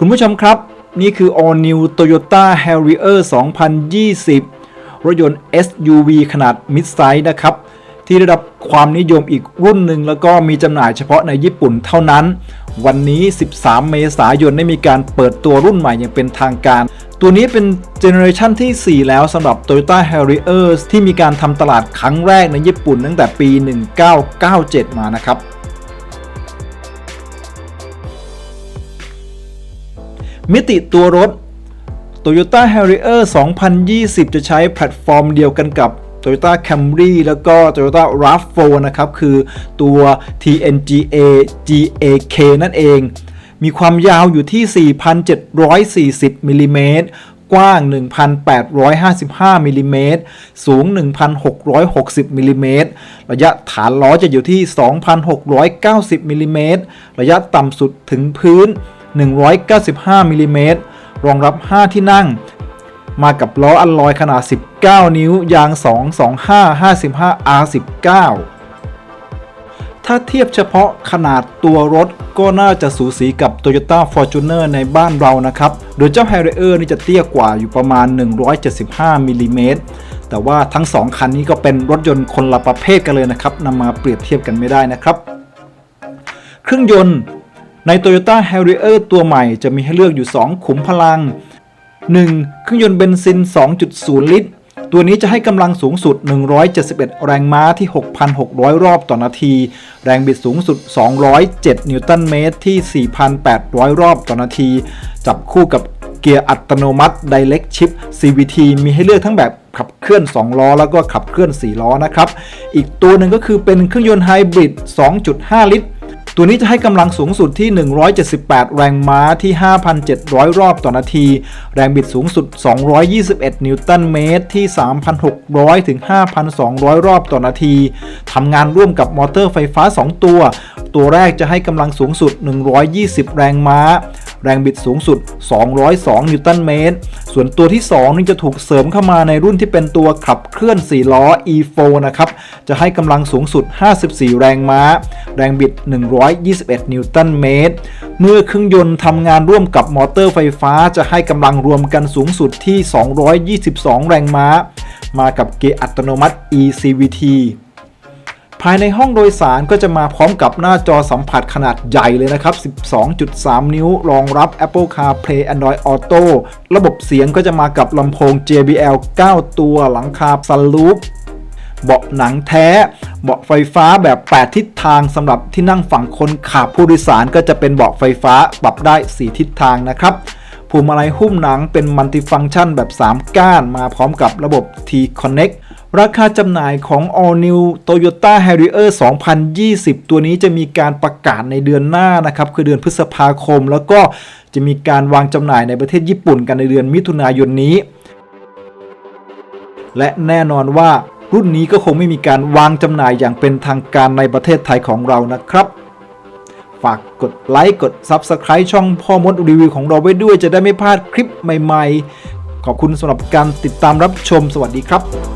คุณผู้ชมครับ นี่คือ All New Toyota Harrier 2020 รถยนต์ SUV ขนาด mid size นะครับ ที่ได้รับความนิยมอีกรุ่นหนึ่งแล้วก็มีจำหน่ายเฉพาะในญี่ปุ่นเท่านั้น วันนี้ 13 เมษายนได้มีการเปิดตัวรุ่นใหม่อย่างเป็นทางการ ตัวนี้เป็นเจเนอเรชันที่ 4 แล้วสำหรับ Toyota Harrier ที่มีการทำตลาดครั้งแรกในญี่ปุ่นตั้งแต่ปี 1997 มานะครับ มิติตัวรถ Toyota Harrier 2020 จะใช้แพลตฟอร์มเดียวกันกับ Toyota Camry แล้วก็ Toyota RAV4 นะครับ คือตัว TNGA GAK นั่นเอง มีความยาวอยู่ที่ 4,740มิลลิเมตรกว้าง 1,855มิลลิเมตรสูง 1,660มิลลิเมตรระยะฐานล้อจะอยู่ที่ 2,690มิลลิเมตรระยะต่ำสุดถึงพื้น 195มิลลิเมตรรองรับ 5 ที่นั่ง มากับล้ออัลลอยขนาด 19 นิ้ว ยาง 225 55 R19 ถ้าเทียบเฉพาะขนาดตัวรถก็น่าจะสูสีกับ Toyota Fortuner ในบ้านเรานะครับ โดยเจ้า Harrier นี่จะเตี้ยกว่าอยู่ประมาณ 175มิลลิเมตรแต่ว่าทั้ง 2 คันนี้ก็เป็นรถยนต์คนละประเภทกันเลยนะครับนำมาเปรียบเทียบกันไม่ได้นะครับ เครื่องยนต์ ใน Toyota Harrier ตัวใหม่จะมีให้เลือกอยู่ 2 ขุมพลัง 1. เครื่องยนต์เบนซิน 2.0 ลิตร ตัวนี้จะให้กำลังสูงสุด 171 แรงม้าที่ 6,600 รอบต่อนาที แรงบิดสูงสุด 207 นิวตันเมตรที่ 4,800 รอบต่อนาที จับคู่กับเกียร์อัตโนมัติ Direct Shift CVT มีให้เลือกทั้งแบบขับเคลื่อน 2 ล้อ แล้วก็ขับเคลื่อน 4 ล้อนะครับ อีกตัวหนึ่งก็คือเป็นเครื่องยนต์ไฮบริด 2.5 ลิตร ตัวนี้จะให้กำลังสูงสุดที่ 178 แรงม้าที่ 5,700 รอบต่อนาที แรงบิดสูงสุด 221 นิวตันเมตรที่ 3,600 ถึง 5,200 รอบต่อนาที ทำงานร่วมกับมอเตอร์ไฟฟ้า 2 ตัว ตัวแรกจะให้กำลังสูงสุด 120 แรงม้า แรงบิดสูงสุด 202 นิวตันเมตร ส่วนตัวที่ 2 นี่จะถูกเสริมเข้ามาในรุ่นที่เป็นตัวขับเคลื่อน 4 ล้อ E4 นะครับ จะให้กำลังสูงสุด 54 แรงม้า แรงบิด 121 นิวตันเมตร เมื่อเครื่องยนต์ทำงานร่วมกับมอเตอร์ไฟฟ้า จะให้กำลังรวมกันสูงสุดที่ 222 แรงม้า มากับเกียร์อัตโนมัติ eCVT ภายในห้องโดยสารก็จะมาพร้อมกับหน้าจอสัมผัสขนาดใหญ่เลยนะครับ 12.3 นิ้ว รองรับ Apple CarPlay Android Auto ระบบเสียงก็จะมากับลำโพง JBL 9 ตัวหลังคา Sunroof เบาะหนังแท้ เบาะไฟฟ้าแบบ 8 ทิศทางสำหรับที่นั่งฝั่งคนขับผู้โดยสารก็จะเป็นเบาะไฟฟ้าปรับได้ 4 ทิศทางนะครับ พวงมาลัยหุ้มหนังเป็นมัลติฟังก์ชันแบบ 3 ก้านมาพร้อมกับระบบ T-Connect ราคาจำหน่ายของ All New Toyota Harrier 2020 ตัวนี้จะมีการประกาศในเดือนหน้านะครับ คือเดือนพฤษภาคม แล้วก็จะมีการวางจำหน่ายในประเทศญี่ปุ่นกันในเดือนมิถุนายนนี้ และแน่นอนว่ารุ่นนี้ก็คงไม่มีการวางจำหน่ายอย่างเป็นทางการในประเทศไทยของเรานะครับ ฝากกดไลค์กด Subscribe ช่องพ่อมดรีวิวของเราไว้ด้วยจะได้ไม่พลาดคลิปใหม่ ๆ ขอบคุณสำหรับการติดตามรับชมสวัสดีครับ